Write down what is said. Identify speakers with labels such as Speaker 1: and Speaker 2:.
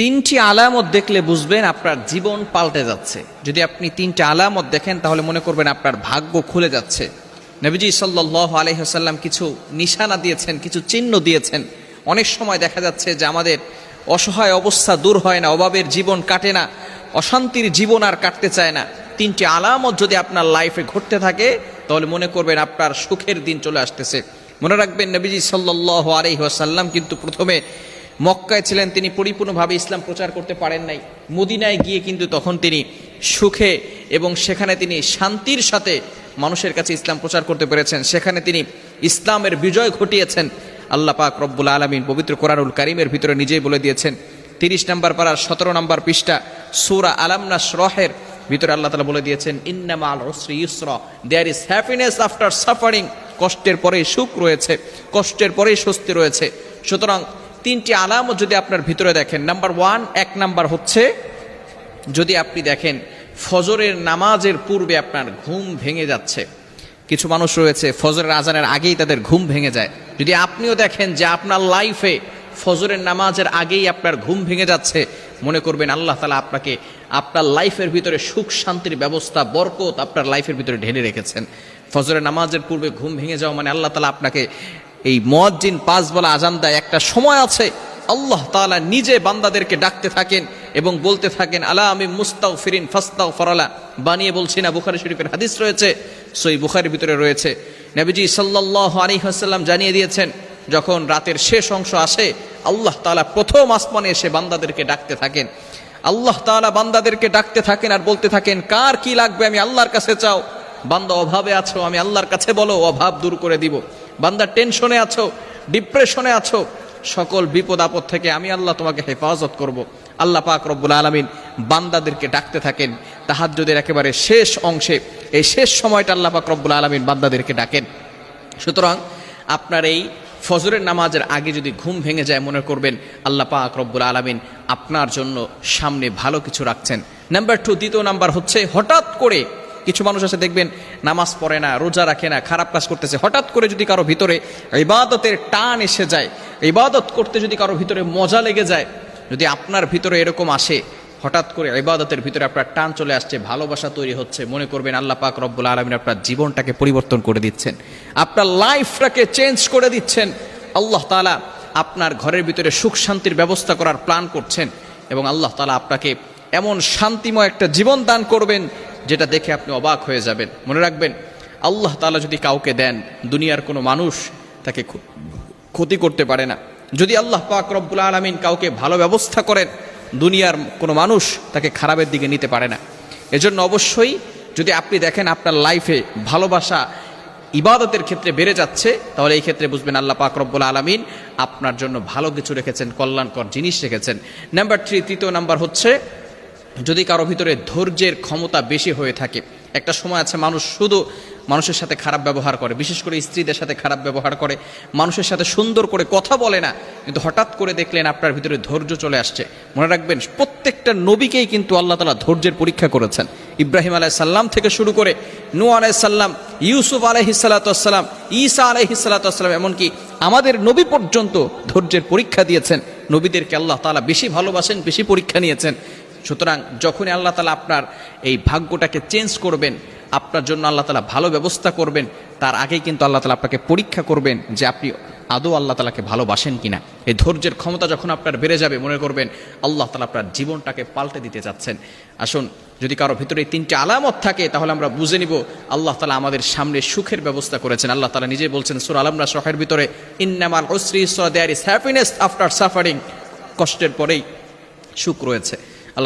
Speaker 1: তিনটি আলামত দেখলে বুঝবেন আপনার জীবন পাল্টে যাচ্ছে। যদি আপনি তিনটি আলামত দেখেন, তাহলে মনে করবেন আপনার ভাগ্য খুলে যাচ্ছে। নবীজি সাল্লাহ আলহিহাসাল্লাম কিছু নিশানা দিয়েছেন, কিছু চিহ্ন দিয়েছেন। অনেক সময় দেখা যাচ্ছে যে আমাদের অসহায় অবস্থা দূর হয় না, অভাবের জীবন কাটে না, অশান্তির জীবন আর কাটতে চায় না। তিনটি আলামত যদি আপনার লাইফে ঘটতে থাকে, তাহলে মনে করবেন আপনার সুখের দিন চলে আসতেছে। মনে রাখবেন নবীজি সাল্লাহ আলহিহাসাল্লাম কিন্তু প্রথমে মক্কায় ছিলেন, তিনি পরিপূর্ণভাবে ইসলাম প্রচার করতে পারেন নাই। মদিনায় গিয়ে কিন্তু তখন তিনি সুখে এবং সেখানে তিনি শান্তির সাথে মানুষের কাছে ইসলাম প্রচার করতে পেরেছেন। সেখানে তিনি ইসলামের বিজয় ঘটিয়েছেন। আল্লাহ পাক রব্বুল আলমিন পবিত্র কোরআনুল কারিমের ভিতরে নিজেই বলে দিয়েছেন, তিরিশ নম্বর পাড়ার সতেরো নম্বর পৃষ্ঠা, সুরা আলামনা শ্রহের ভিতরে আল্লাহ তালা বলে দিয়েছেন ইন্নামা আল ইউসরা there is happiness after suffering কষ্টের পরে সুখ রয়েছে, কষ্টের পরেই স্বস্তি রয়েছে। সুতরাং তিনটি আলামত যদি আপনার ভিতরে দেখেন নাম্বার ওয়ান এক নাম্বার হচ্ছে, যদি আপনি দেখেন, ফজরের নামাজের পূর্বে আপনার ঘুম ভেঙে যাচ্ছে। কিছু মানুষ রয়েছে, ফজরের আজানের আগেই তাদের ঘুম ভেঙে যায়। যদি আপনিও দেখেন যে আপনার লাইফে ফজরের নামাজের আগেই আপনার ঘুম ভেঙে যাচ্ছে, মনে করবেন আল্লাহ তালা আপনাকে আপনার লাইফের ভিতরে সুখ শান্তির ব্যবস্থা, বরকত আপনার লাইফের ভিতরে ঢেলে রেখেছেন। ফজরের নামাজের পূর্বে ঘুম ভেঙে যাওয়া মানে আল্লাহ তালা আপনাকে এই মজ্জিন পাঁচ বলা আজান দেয়, একটা সময় আছে, আল্লাহ তালা নিজে বান্দাদেরকে ডাকতে থাকেন এবং বলতে থাকেন, আলা আমি মুস্তাও ফিরিন ফাস্তাও ফরালা বানিয়ে বলছি না, বুখারি শরীফের হাদিস রয়েছে সই বুখারির ভিতরে রয়েছে। নবীজি সাল্লাল্লাহু আলাইহি ওয়াসাল্লাম জানিয়ে দিয়েছেন, যখন রাতের শেষ অংশ আসে, আল্লাহ তাআলা প্রথম আসমানে এসে বান্দাদেরকে ডাকতে থাকেন। আল্লাহ তাআলা বান্দাদেরকে ডাকতে থাকেন আর বলতে থাকেন, কার কি লাগবে? আমি আল্লাহর কাছে চাও। বান্দা, অভাবে আছো, আমি আল্লাহর কাছে বলো, অভাব দূর করে দিব। বান্দা টেনশনে আছো, ডিপ্রেশনে আছো, সকল বিপদ আপদ থেকে আমি আল্লাহ তোমাকে হেফাজত করব। আল্লাহ পাক রব্বুল আলমিন বান্দাদেরকে ডাকতে থাকেন, তাহাজ্জুদের একেবারে শেষ অংশে, এই শেষ সময়টা আল্লাহ পাক রব্বুল আলমিন বান্দাদেরকে ডাকেন সুতরাং আপনার এই ফজরের নামাজের আগে যদি ঘুম ভেঙে যায় মনে করবেন, আল্লাহ পাক রব্বুল আলমিন আপনার জন্য সামনে ভালো কিছু রাখছেন নাম্বার টু দ্বিতীয় নাম্বার হচ্ছে হঠাৎ করে কিছু মানুষ আছে দেখবেন নামাজ পড়ে না, রোজা রাখে না, খারাপ কাজ করতেছে। হঠাৎ করে যদি কারও ভিতরে ইবাদতের টান এসে যায়, ইবাদত করতে যদি কারও ভিতরে মজা লেগে যায়, যদি আপনার ভিতরে এরকম আসে, হঠাৎ করে ইবাদতের ভিতরে আপনার টান চলে আসছে, ভালোবাসা তৈরি হচ্ছে, মনে করবেন আল্লাহ পাক রব্বুল আলমিন আপনার জীবনটাকে পরিবর্তন করে দিচ্ছেন। আপনার লাইফটাকে চেঞ্জ করে দিচ্ছেন। আল্লাহ তালা আপনার ঘরের ভিতরে সুখ শান্তির ব্যবস্থা করার প্ল্যান করছেন এবং আল্লাহ তালা আপনাকে এমন শান্তিময় একটা জীবন দান করবেন যেটা দেখে আপনি অবাক হয়ে যাবেন। মনে রাখবেন, আল্লাহ তালা যদি কাউকে দেন, দুনিয়ার কোনো মানুষ তাকে ক্ষতি করতে পারে না। যদি আল্লাহ পাক রব্বুল আলমিন কাউকে ভালো ব্যবস্থা করেন, দুনিয়ার কোনো মানুষ তাকে খারাপের দিকে নিতে পারে না। এজন্য অবশ্যই যদি আপনি দেখেন আপনার লাইফে ভালোবাসা ইবাদতের ক্ষেত্রে বেড়ে যাচ্ছে, তাহলে এই ক্ষেত্রে বুঝবেন আল্লাহ পাক রব্বুল আলমিন আপনার জন্য ভালো কিছু রেখেছেন, কল্যাণকর জিনিস রেখেছেন। নাম্বার থ্রি তৃতীয় নাম্বার হচ্ছে যদি কারও ভিতরে ধৈর্যের ক্ষমতা বেশি হয়ে থাকে, একটা সময় আছে মানুষ শুধু মানুষের সাথে খারাপ ব্যবহার করে, বিশেষ করে স্ত্রীদের সাথে খারাপ ব্যবহার করে, মানুষের সাথে সুন্দর করে কথা বলে না, কিন্তু হঠাৎ করে দেখলেন আপনার ভিতরে ধৈর্য চলে আসছে। মনে রাখবেন, প্রত্যেকটা নবীকেই কিন্তু আল্লাহ তালা ধৈর্যের পরীক্ষা করেছেন। ইব্রাহিম আলাহ সাল্লাম থেকে শুরু করে নু আলাহ সাল্লাম ইউসুফ আলহিসাল্লাম ঈসা আলহিসাল্লাম এমনকি আমাদের নবী পর্যন্ত ধৈর্যের পরীক্ষা দিয়েছেন। নবীদেরকে আল্লাহ তালা বেশি ভালোবাসেন, বেশি পরীক্ষা নিয়েছেন। সুতরাং যখনই আল্লাহ তালা আপনার এই ভাগ্যটাকে চেঞ্জ করবেন, আপনার জন্য আল্লাহ তালা ভালো ব্যবস্থা করবেন, তার আগেই কিন্তু আল্লাহ তালা আপনাকে পরীক্ষা করবেন যে আপনি আদৌ আল্লাহ তালাকে ভালোবাসেন কিনা। এই ধৈর্যের ক্ষমতা যখন আপনার বেড়ে যাবে, মনে করবেন আল্লাহ তালা আপনার জীবনটাকে পাল্টে দিতে যাচ্ছেন আসুন, যদি কারও ভিতরে তিনটে আলামত থাকে, তাহলে আমরা বুঝে নিব আল্লাহ তালা আমাদের সামনে সুখের ব্যবস্থা করেছেন। আল্লাহ তালা নিজে বলছেন, সুর আলমরা শখের ভিতরে, ইন্নামাল ওসরি there is happiness after suffering. কষ্টের পরেই সুখ রয়েছে।